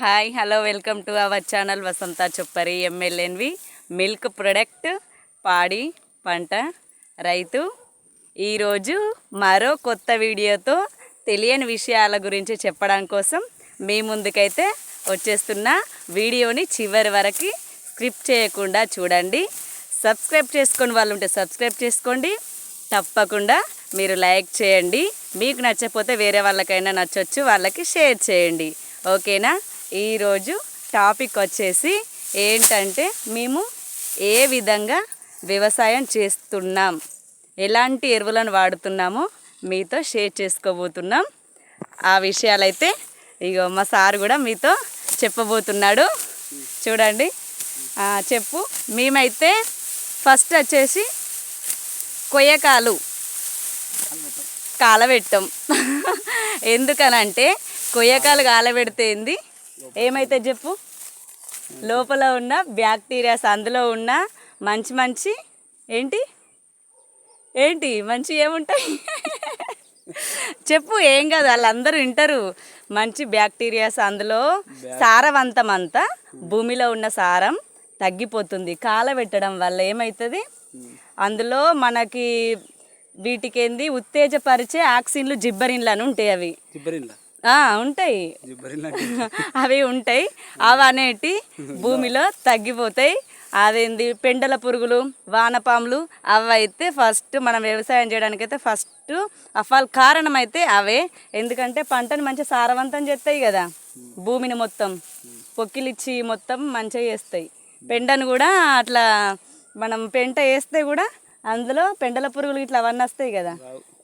Hi hello welcome to our channel Vasantha Choppari ఎమ్మెల్యేన్వి milk product పాడి పంట రైతు ఈరోజు మరో కొత్త వీడియోతో తెలియని విషయాల గురించి చెప్పడం కోసం మీ ముందుకైతే వచ్చేస్తున్న వీడియోని చివరి వరకు స్క్రిప్ట్ చేయకుండా చూడండి. సబ్స్క్రైబ్ చేసుకొని వాళ్ళు ఉంటే సబ్స్క్రైబ్ చేసుకోండి. తప్పకుండా మీరు లైక్ చేయండి. మీకు నచ్చకపోతే వేరే వాళ్ళకైనా నచ్చొచ్చు వాళ్ళకి షేర్ చేయండి. ఓకేనా? ఈరోజు టాపిక్ వచ్చేసి ఏంటంటే మేము ఏ విధంగా వ్యవసాయం చేస్తున్నాం? ఎలాంటి ఎరువులను వాడుతున్నామో మీతో షేర్ చేసుకోబోతున్నాం. ఆ విషయాలైతే ఇగో మా సార్ కూడా మీతో చెప్పబోతున్నాడు. చూడండి. చెప్పు. మేమైతే ఫస్ట్ వచ్చేసి కొయ్యకాలు కాలబెట్టాం. ఎందుకనంటే కొయ్యకాలు కాలబెడితే ఏంది? ఏమైతే చెప్పు? లోపల ఉన్న బ్యాక్టీరియాస్ అందులో ఉన్న మంచి మంచి ఏంటి? ఏంటి? మంచి ఏముంటాయి? చెప్పు ఏం కాదు వాళ్ళందరూ వింటారు. మంచి బ్యాక్టీరియాస్ అందులో సారవంతం అంతా భూమిలో ఉన్న సారం తగ్గిపోతుంది. కాలబెట్టడం వల్ల ఏమవుతుంది అందులో మనకి వీటికి ఏంది ఉత్తేజపరిచే ఆక్సిన్లు జిబ్బరిన్లు అని ఉంటాయి అవి. ఉంటాయి. అవి ఉంటాయి. అవి అనేటి భూమిలో తగ్గిపోతాయి. అదేంది? పెండల పురుగులు వానపాములు అవి అయితే ఫస్ట్ మనం వ్యవసాయం చేయడానికి అయితే ఫస్ట్ అఫాల్ కారణం అయితే అవే. ఎందుకంటే పంటని మంచిగా సారవంతం చేస్తాయి కదా. భూమిని మొత్తం. పొక్కిలిచ్చి మొత్తం మంచిగా చేస్తాయి. పెండను కూడా అట్లా మనం పెంట వేస్తే కూడా అందులో పెండల పురుగులు ఇట్లా అవన్నీ వస్తాయి కదా.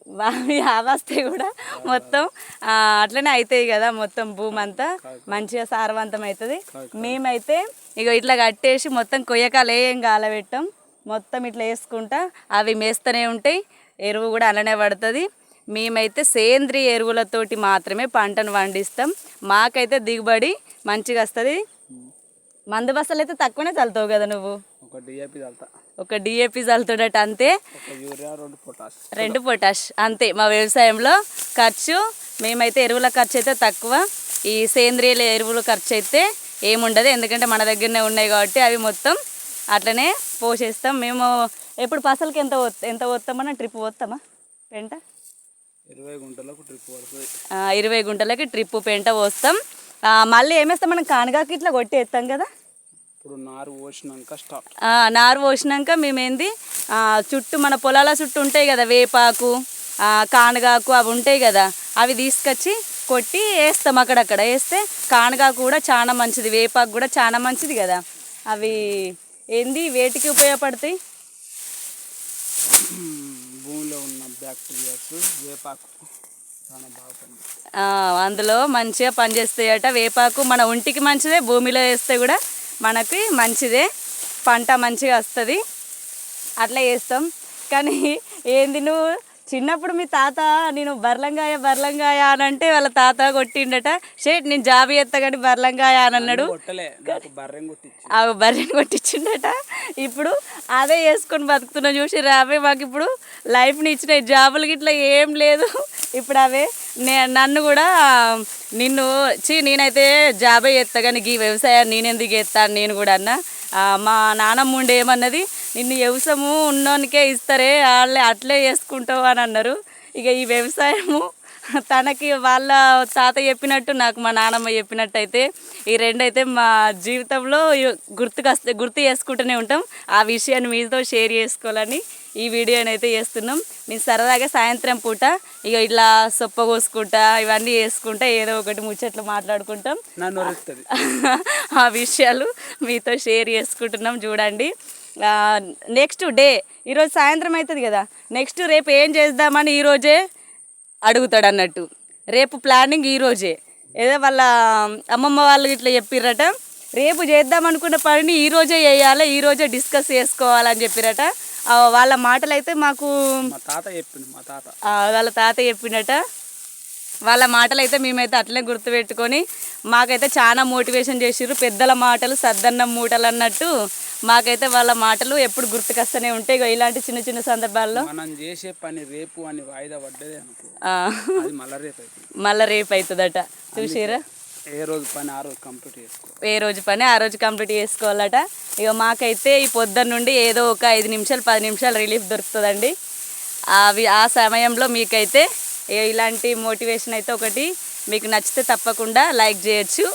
బావి వస్తే కూడా మొత్తం అట్లనే అవుతాయి కదా మొత్తం భూమి అంతా. మంచిగా సారవంతం అవుతుంది మేమైతే ఇక ఇట్లా కట్టేసి మొత్తం కొయ్యకాలు ఏం కాలబెట్టాం మొత్తం ఇట్లా వేసుకుంటా అవి మేస్తూనే ఉంటాయి. ఎరువు కూడా అలానే పడుతుంది. మేమైతే సేంద్రియ ఎరువులతోటి మాత్రమే పంటను పండిస్తాం. మాకైతే దిగుబడి మంచిగా వస్తుంది. మందు బస్సలు అయితే తక్కువనే చల్లుతావు కదా నువ్వు? ఒక డిఏపి చల్తా ఒక డిఏపి చల్లుతున్నట్టు అంతే. రెండు పొటాష్. అంతే. మా వ్యవసాయంలో ఖర్చు మేమైతే ఎరువుల ఖర్చు అయితే తక్కువ. ఈ సేంద్రియ ఎరువుల ఖర్చు అయితే ఏముండదు ఎందుకంటే మన దగ్గరనే ఉన్నాయి కాబట్టి అవి మొత్తం అట్లనే పోషిస్తాం. మేము ఎప్పుడు పసలకి ఎంత ఎంత పోతామన్నా ట్రిప్ పోతామా పెంట? ఇరవై గుంటలకు ట్రిప్ ఇరవై గుంటలకి ట్రిప్ పెంట పోస్తాం మళ్ళీ ఏమేస్తాం మనం కానగాకి ఇట్లా కొట్టేస్తాం కదా. ఇప్పుడు నారు పోసినాక స్టార్ట్ నారు పోసినాక మేమేంది? చుట్టూ మన పొలాల చుట్టూ ఉంటాయి కదా వేపాకు ఆ, కానగాకు అవి ఉంటాయి కదా అవి తీసుకొచ్చి కొట్టి వేస్తాం అక్కడక్కడ. వేస్తే కానగాకు కూడా చాలా మంచిది వేపాకు కూడా చాలా మంచిది కదా. అవి ఏంది వేటికి ఉపయోగపడతాయి? భూమిలో ఉన్న బ్యాక్టీరియాస్ వేపాకు. అందులో మంచిగా పనిచేస్తాయట. వేపాకు మన ఒంటికి మంచిదే భూమిలో వేస్తే కూడా మనకి మంచిదే. పంట మంచిగా వస్తుంది. అట్లా చేస్తాం. కానీ ఏంది నువ్వు? చిన్నప్పుడు మీ తాత నేను బర్లంగాయ బర్లంగాయ అని అంటే వాళ్ళ తాత కొట్టిండట. షేట్ నేను జాబ్ చేస్తా కానీ బర్లంగాయ అని అన్నాడు. ఆ బర్రెని కొట్టించిండట. ఇప్పుడు అదే వేసుకొని బతుకుతున్నా చూసి రావే మాకు ఇప్పుడు. లైఫ్ని ఇచ్చిన జాబులు గిట్లా ఏం లేదు. ఇప్పుడు అవే నే నన్ను కూడా నిన్ను చీ నేనైతే జాబే చేస్తా కానీ ఈ వ్యవసాయం నేనెందుకు చేస్తాను నేను కూడా అన్న. మా నానమ్మ ఉండే ఏమన్నది నిన్ను వ్యవసాయము ఉన్నోనికే ఇస్తారే వాళ్ళే అట్లే చేసుకుంటావు అని అన్నారు. ఇక ఈ వ్యవసాయము తనకి వాళ్ళ తాత చెప్పినట్టు నాకు మా నాన్నమ్మ చెప్పినట్టు అయితే ఈ రెండైతే మా జీవితంలో గుర్తుకొస్తే గుర్తు చేసుకుంటూనే ఉంటాం. ఆ విషయాన్ని మీతో షేర్ చేసుకోవాలని ఈ వీడియోని అయితే చేస్తున్నాం. మేము సరదాగా సాయంత్రం పూట ఇక ఇట్లా సొప్ప కోసుకుంటా ఇవన్నీ చేసుకుంటా ఏదో ఒకటి ముచ్చట్లు మాట్లాడుకుంటాం. ఆ విషయాలు మీతో షేర్ చేసుకుంటున్నాం చూడండి. నెక్స్ట్ డే ఈరోజు సాయంత్రం అవుతుంది కదా. నెక్స్ట్ రేపు ఏం చేద్దామని ఈరోజే అడుగుతాడు అన్నట్టు రేపు ప్లానింగ్ ఈరోజే ఏదో వాళ్ళ అమ్మమ్మ వాళ్ళు ఇట్లా చెప్పిర్రట రేపు చేద్దాం అనుకున్న పనిని ఈరోజే చేయాలి ఈరోజే డిస్కస్ చేసుకోవాలని చెప్పిరట వాళ్ళ మాటలు అయితే మాకు తాత చెప్పింది మా తాత. ఆ, వాళ్ళ తాత చెప్పిండట వాళ్ళ మాటలు అయితే మేమైతే అట్లనే గుర్తుపెట్టుకొని మాకైతే చాలా మోటివేషన్ చేసిర్రు. పెద్దల మాటలు సద్దన్నం మూటలు అన్నట్టు మాకైతే వాళ్ళ మాటలు ఎప్పుడు గుర్తుకొస్తూనే ఉంటాయి. ఇలాంటి చిన్న చిన్న సందర్భాల్లో మనం చేసే పని రేపు అని వాయిదా పడ్డదే మళ్ళా రేపు అవుతుందట చూసిరా ఏ రోజు పని ఆ రోజు కంప్లీట్ చేసుకో. ఏ రోజు పని ఆ రోజు కంప్లీట్ చేసుకోవాలట. ఇక మాకైతే ఈ పొద్దున్న నుండి ఏదో ఒక ఐదు నిమిషాలు పది నిమిషాలు రిలీఫ్ దొరుకుతుందండి. అవి ఆ సమయంలో మీకైతే ఇలాంటి మోటివేషన్ అయితే ఒకటి మీకు నచ్చితే తప్పకుండా లైక్ చేయొచ్చు.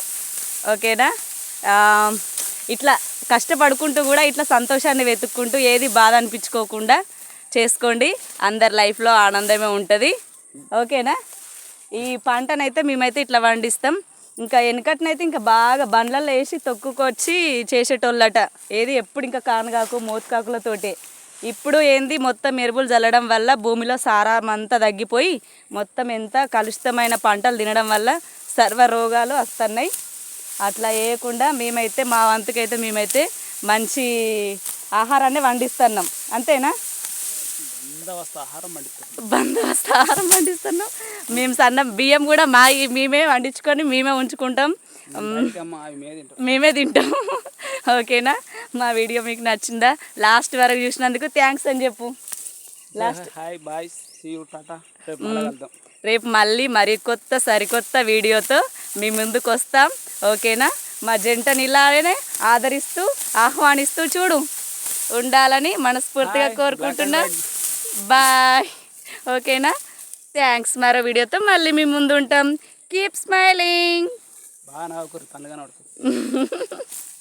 ఓకేనా? ఇట్లా కష్టపడుకుంటూ కూడా ఇట్లా సంతోషాన్ని వెతుక్కుంటూ ఏది బాధ అనిపించుకోకుండా చేసుకోండి. అందరి లైఫ్లో ఆనందమే ఉంటుంది. ఓకేనా? ఈ పంటనైతే మేమైతే ఇట్లా పండిస్తాం. ఇంకా వెనకటినైతే ఇంకా బాగా బండ్లలో వేసి తొక్కుకొచ్చి చేసేటోళ్ళట. ఏది ఎప్పుడు ఇంకా కానగాకు మోతుకాకులతోటే. ఇప్పుడు ఏంది? మొత్తం ఎరువులు చల్లడం వల్ల భూమిలో సారం అంతా తగ్గిపోయి మొత్తం ఎంత కలుషితమైన పంటలు తినడం వల్ల సర్వ రోగాలు వస్తున్నాయి. అట్లా వేయకుండా మేమైతే మా వంతుకైతే మేమైతే మంచి ఆహారాన్ని వండిస్తున్నాం. అంతేనా? బందోబస్తు ఆహారం పండిస్తున్నాం మేము సన్న బియ్యం కూడా మా మేమే వండించుకొని మేమే ఉంచుకుంటాం. మేమే తింటాం. ఓకేనా? మా వీడియో మీకు నచ్చిందా? లాస్ట్ వరకు చూసినందుకు థ్యాంక్స్ అని చెప్పు. Hi bye see you tata రేపు మళ్ళీ మరి కొత్త సరికొత్త వీడియోతో మీ ముందుకు వస్తాం. ఓకేనా? మా జంటని ఇలానే ఆదరిస్తూ ఆహ్వానిస్తూ చూడు. ఉండాలని మనస్ఫూర్తిగా. కోరుకుంటున్నా. బాయ్ ఓకేనా? థ్యాంక్స్ మరో వీడియోతో మళ్ళీ మీ ముందు ఉంటాం కీప్ స్మైలింగ్ బాగా నాకు పండుగ